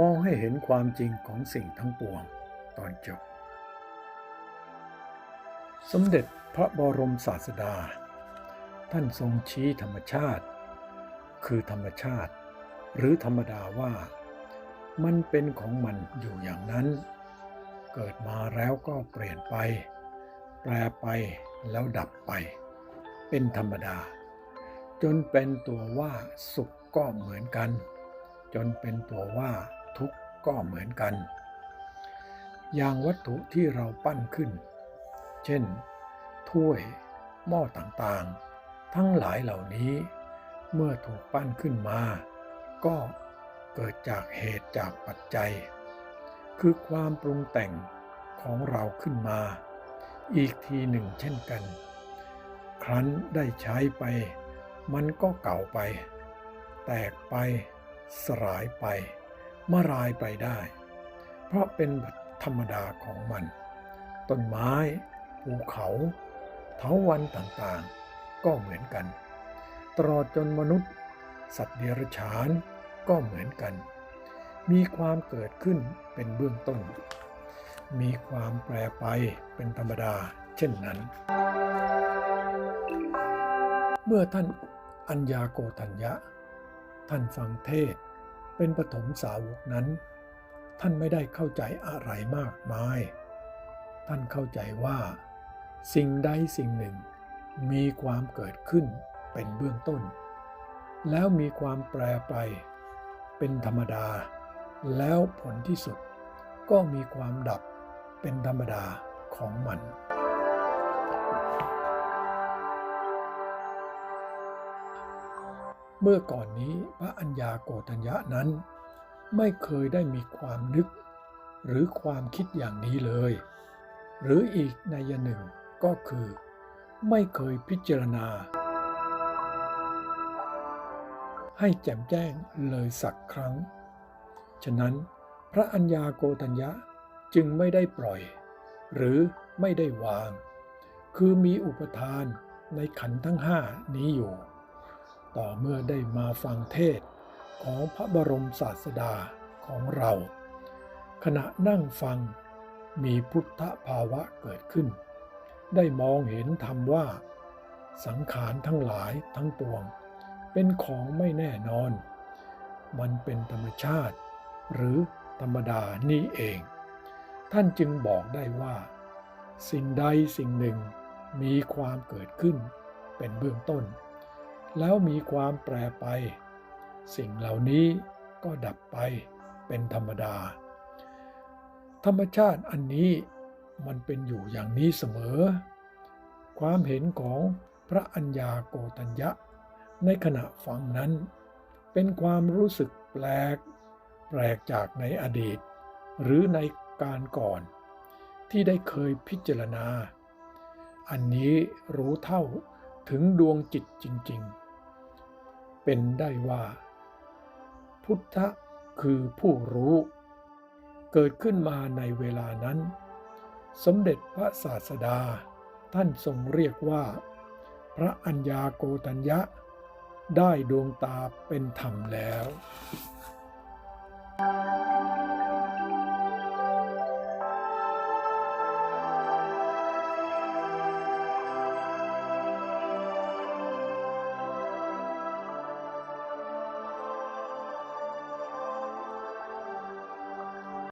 มองให้เห็นความจริงของสิ่งทั้งปวงตอนจบ สมเด็จพระบรมศาสดา ท่านทรงชี้ธรรมชาติ คือธรรมชาติ หรือธรรมดาว่า มันเป็นของมันอยู่อย่างนั้น เกิดมาแล้วก็เปลี่ยนไป แปรไปแล้วดับไป เป็นธรรมดา จนเป็นตัวว่าสุขก็เหมือนกัน จนเป็นตัวว่า ทุกข์ก็เหมือนกัน อย่างวัตถุที่เราปั้นขึ้น เช่น ถ้วยหม้อต่างๆ ทั้งหลายเหล่านี้ เมื่อถูกปั้นขึ้นมา ก็เกิดจากเหตุจากปัจจัย คือความปรุงแต่งของเราขึ้นมา อีกทีหนึ่งเช่นกัน ครั้นได้ใช้ไป มันก็เก่าไป แตกไปสลายไป มารายไปได้ เพราะเป็นธรรมดาของมัน ต้นไม้ ภูเขาเถาวันต่างๆ ก็เหมือนกัน ตลอดจนมนุษย์ สัตว์เดรัจฉานก็เหมือนกัน มีความเกิดขึ้นเป็นเบื้องต้น มีความแปรไปเป็นธรรมดาเช่นนั้น เมื่อท่านอัญญาโกทัญญะ ท่านฟังเทศ เป็นปฐมสาวกนั้น ท่านไม่ได้เข้าใจอะไรมากมาย ท่านเข้าใจว่า สิ่งใดสิ่งหนึ่ง มีความเกิดขึ้นเป็นเบื้องต้น แล้วมีความแปรไป เป็นธรรมดา แล้วผลที่สุด ก็มีความดับเป็นธรรมดาของมัน เมื่อก่อนนี้พระอัญญาโกฏัญญะนั้น ไม่เคยได้มีความนึก หรือความคิดอย่างนี้เลย หรืออีกในยหนึ่งก็คือ ไม่เคยพิจารณา ให้แจ่มแจ้งเลยสักครั้ง ฉะนั้นพระอัญญาโกฏัญญะจึงไม่ได้ปล่อย หรือไม่ได้วาง คือมีอุปทานในขันธ์ทั้งห้านี้อยู่ ต่อเมื่อได้มาฟังเทศของพระบรมศาสดาของเรา ขณะนั่งฟังมีพุทธภาวะเกิดขึ้น ได้มองเห็นธรรมว่า สังขารทั้งหลายทั้งปวง เป็นของไม่แน่นอน มันเป็นธรรมชาติ หรือธรรมดานี่เอง ท่านจึงบอกได้ว่า สิ่งใดสิ่งหนึ่งมีความเกิดขึ้นเป็นเบื้องต้น แล้วมีความแปรไป สิ่งเหล่านี้ก็ดับไปเป็นธรรมดา ธรรมชาติอันนี้มันเป็นอยู่อย่างนี้เสมอ ความเห็นของพระัญญาโกตัญญะ ในขณะฟังนั้น เป็นความรู้สึกแปลก แปลกจากในอดีต หรือในการก่อน ที่ได้เคยพิจารณา อันนี้รู้เท่าถึงดวงจิตจริง ๆ เป็นได้ว่า พุทธคือผู้รู้ เกิดขึ้นมาในเวลานั้น สมเด็จพระศาสดา ท่านทรงเรียกว่า พระอัญญาโกตัญญะ ได้ดวงตาเป็นธรรมแล้ว